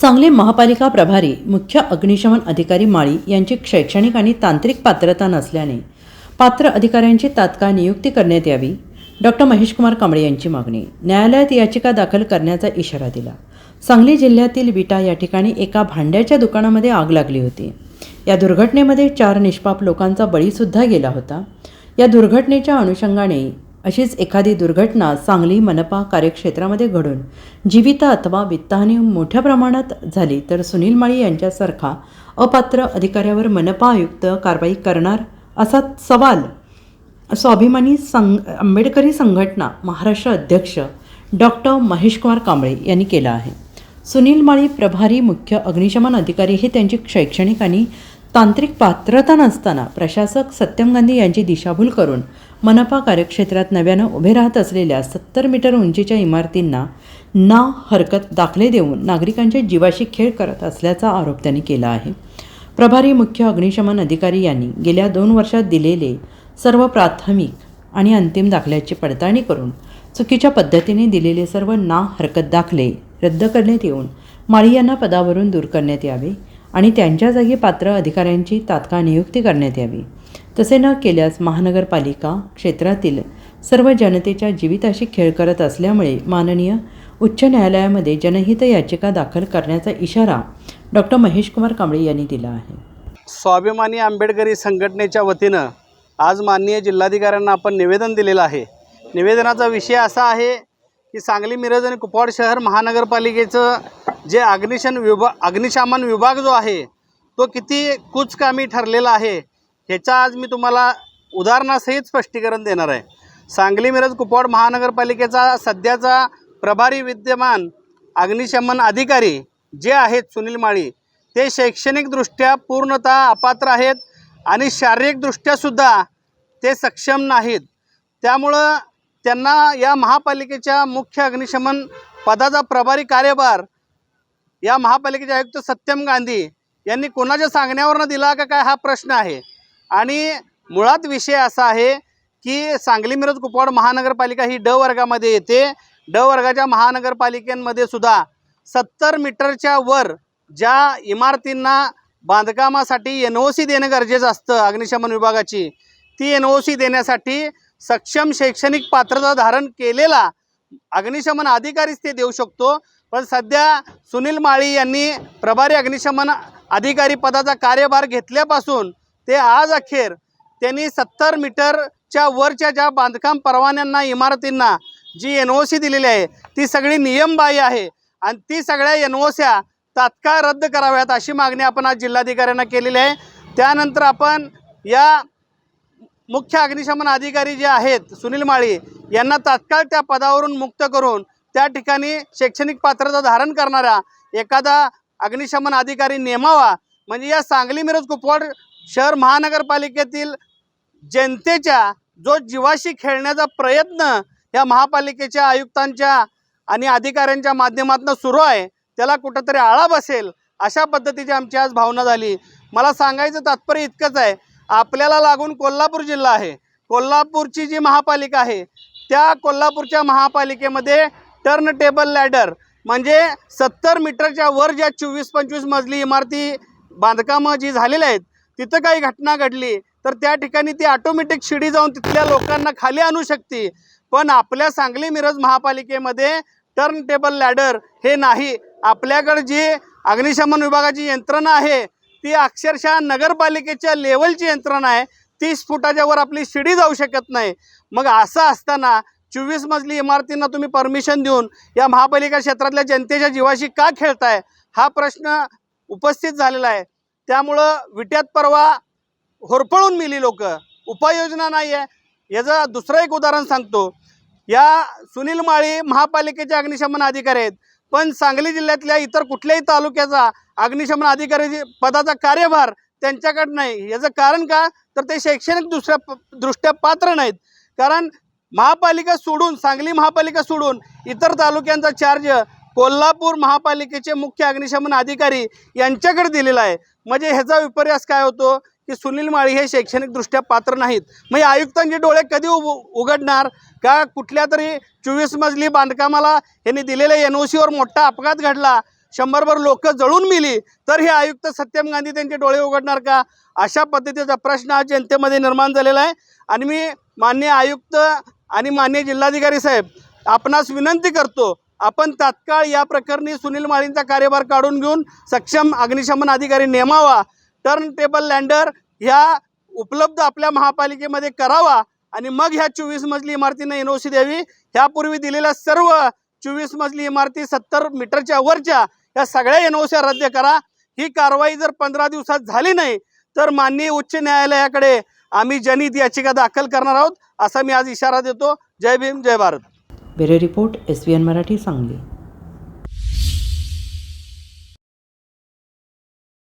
सांगली महापालिका प्रभारी मुख्य अग्निशमन अधिकारी माळी यांची शैक्षणिक आणि तांत्रिक पात्रता नसल्याने पात्र अधिकाऱ्यांची तात्काळ नियुक्ती करण्यात यावी. डॉक्टर महेशकुमार कांबळे यांची मागणी. न्यायालयात याचिका दाखल करण्याचा इशारा दिला. सांगली जिल्ह्यातील विटा या ठिकाणी एका भांड्याच्या दुकानामध्ये आग लागली होती. या दुर्घटनेमध्ये चार निष्पाप लोकांचा बळीसुद्धा गेला होता. या दुर्घटनेच्या अनुषंगाने अशीच एखादी दुर्घटना सांगली मनपा कार्यक्षेत्रामध्ये घडून. जीवित अथवा वित्तहानी मोठ्या प्रमाणात झाली तर सुनील माळी यांच्यासारखा अपात्र अधिकाऱ्यावर मनपा आयुक्त कारवाई करणार असा सवाल स्वाभिमानी संघ आंबेडकरी संघटना महाराष्ट्र अध्यक्ष डॉक्टर महेशकुमार कांबळे यांनी केला आहे. सुनील माळी प्रभारी मुख्य अग्निशमन अधिकारी हे त्यांची शैक्षणिक आणि तांत्रिक पात्रता नसताना प्रशासक सत्यम गांधी यांची दिशाभूल करून मनपा कार्यक्षेत्रात नव्यानं उभे राहत असलेल्या सत्तर मीटर उंचीच्या इमारतींना ना हरकत दाखले देऊन नागरिकांच्या जीवाशी खेळ करत असल्याचा आरोप त्यांनी केला आहे. प्रभारी मुख्य अग्निशमन अधिकारी यांनी गेल्या दोन वर्षात दिलेले सर्व प्राथमिक आणि अंतिम दाखल्याची पडताळणी करून चुकीच्या पद्धतीने दिलेले सर्व ना हरकत दाखले रद्द करण्यात येऊन माळी यांना पदावरून दूर करण्यात यावे आणि त्यांच्या जागी पात्र अधिकाऱ्यांची तात्काळ नियुक्ती करण्यात यावी. तसे न केल्यास महानगरपालिका क्षेत्रातील सर्व जनतेच्या जीविताशी खेळ करत असल्यामुळे माननीय उच्च न्यायालयामध्ये जनहित याचिका दाखल करण्याचा इशारा डॉक्टर महेशकुमार कांबळे यांनी दिला आहे. स्वाभिमानी आंबेडकरी संघटनेच्या वतीनं आज माननीय जिल्हाधिकाऱ्यांना आपण निवेदन दिलेलं आहे. निवेदनाचा विषय असा आहे की सांगली मिरज आणि कुपवाड शहर महानगरपालिकेचं जे अग्निशन विभा अग्निशामन विभाग जो आहे तो किती कुचकामी ठरलेला आहे. ह्याचं आज मी तुम्हाला उदाहरणासहित स्पष्टीकरण देणार आहे. सांगली मिरज कुपवाड महानगरपालिकेचा सध्याचा प्रभारी विद्यमान अग्निशमन अधिकारी जे आहेत सुनील माळी ते शैक्षणिकदृष्ट्या पूर्णतः अपात्र आहेत आणि शारीरिकदृष्ट्यासुद्धा ते सक्षम नाहीत. त्यामुळं त्यांना या महापालिकेच्या मुख्य अग्निशमन पदाचा प्रभारी कार्यभार या महापालिकेचे आयुक्त सत्यम गांधी यांनी कोणाच्या सांगण्यावरनं दिला का काय हा प्रश्न आहे? आणि मुळात विषय असा आहे की सांगली मिरज कुपवाड महानगरपालिका ही ड वर्गामध्ये येते. ड वर्गाच्या महानगरपालिकेमध्ये सुद्धा सत्तर मीटरच्या वर ज्या इमारतींना बांधकामासाठी एन ओ सी देणं गरजेचं असतं अग्निशमन विभागाची ती एन ओ सी देण्यासाठी सक्षम शैक्षणिक पात्रता धारण केलेला अग्निशमन अधिकारीच ते देऊ शकतो. पण सध्या सुनील माळी यांनी प्रभारी अग्निशमन अधिकारी पदाचा कार्यभार घेतल्यापासून ते आज अखेर त्यांनी सत्तर मीटरच्या वरच्या ज्या बांधकाम परवान्यांना इमारतींना जी एन ओ सी दिलेली आहे ती सगळी नियमबाह्य आहे. आणि ती सगळ्या एन ओ स्या तात्काळ रद्द कराव्यात अशी मागणी आपण आज जिल्हाधिकाऱ्यांना केलेली आहे. त्यानंतर आपण या मुख्य अग्निशमन अधिकारी जे आहेत सुनील माळी यांना तात्काळ त्या पदावरून मुक्त करून त्या ठिकाणी शैक्षणिक पात्रता धारण करणारा एखादा अग्निशमन अधिकारी नेमावा. म्हणजे या सांगली मिरज कुपवाड शहर महानगरपालिकेतील जनतेच्या जो जीवाशी खेळण्याचा प्रयत्न या महापालिकेच्या आयुक्तांच्या आणि अधिकाऱ्यांच्या माध्यमातून सुरू आहे त्याला कुठंतरी आळा बसेल अशा पद्धतीची आमची आज भावना झाली. मला सांगायचं तात्पर्य इतकंच आहे आपल्याला लागून कोल्हापूर जिल्हा आहे. कोल्हापूरची जी महापालिका आहे त्या कोल्हापूरच्या महापालिकेमध्ये टर्न टेबल लॅडर म्हणजे सत्तर मीटरच्या वर ज्या चोवीस पंचवीस मजली इमारती बांधकामं जी झालेली आहेत तिथं काही घटना घडली तर त्या ठिकाणी ती ऑटोमॅटिक शिडी जाऊन तिथल्या लोकांना खाली आणू शकते. पण आपल्या सांगली मिरज महापालिकेमध्ये टर्न टेबल लॅडर हे नाही. आपल्याकडे जी अग्निशमन विभागाची यंत्रणा आहे ती अक्षरशः नगरपालिकेच्या लेवलची यंत्रणा आहे. तीस फुटाच्या वर आपली शिडी जाऊ शकत नाही. मग असं असताना चोवीस मजली इमारतींना तुम्ही परमिशन देऊन या महापालिका क्षेत्रातल्या जनतेच्या जीवाशी का खेळताय? हा प्रश्न उपस्थित झालेला आहे. त्यामुळं विट्यात परवा होरपळून मिली लोक. उपाययोजना नाही आहे याचं दुसरं एक उदाहरण सांगतो. या सुनील माळी महापालिकेचे अग्निशमन अधिकारी आहेत. पण सांगली जिल्ह्यातल्या इतर कुठल्याही तालुक्याचा अग्निशमन अधिकारी पदाचा कार्यभार त्यांच्याकडे नाही. याचं कारण का? तर ते शैक्षणिक दुसऱ्या दृष्ट्या पात्र नाहीत. कारण महापालिका सोडून सांगली महापालिका सोडून इतर तालुक्यांचा चार्ज कोल्हापूर महापालिकेचे मुख्य अग्निशमन अधिकारी यांच्याकडे दिलेला आहे. म्हणजे ह्याचा विपर्यास काय होतो? की सुनील माळी हे शैक्षणिकदृष्ट्या पात्र नाहीत. म्हणजे आयुक्तांचे डोळे कधी उ उघडणार? का कुठल्या तरी चोवीस मजली बांधकामाला यांनी दिलेल्या एन ओ सीवर मोठा अपघात घडला? शंभरभर लोक जळून मिली. तर हे आयुक्त सत्यम गांधी त्यांचे डोळे उघडणार का? अशा पद्धतीचा प्रश्न आज जनतेमध्ये निर्माण झालेला आहे. आणि मी मान्य आयुक्त आणि मान्य जिल्हाधिकारी साहेब आपणास विनंती करतो आपण तात्काळ या प्रकरणी सुनील माळींचा कार्यभार काढून घेऊन सक्षम अग्निशमन अधिकारी नेमावा टर्न टेबल लँडर ह्या उपलब्ध आपल्या महापालिकेमध्ये करावा आणि मग ह्या चोवीस मजली इमारतींना एन ओ सी द्यावी. ह्यापूर्वी दिलेल्या सर्व चोवीस मजली इमारती सत्तर मीटरच्या वरच्या या सगळ्या एन ओ सी रद्द करा. ही कारवाई जर पंधरा दिवसात झाली नाही तर माननीय उच्च न्यायालयाकडे आम्ही जनहित याचिका दाखल करणार आहोत असा मी आज इशारा देतो. जय भीम जय Bharat. Bureau report S V N Marathi Sangli.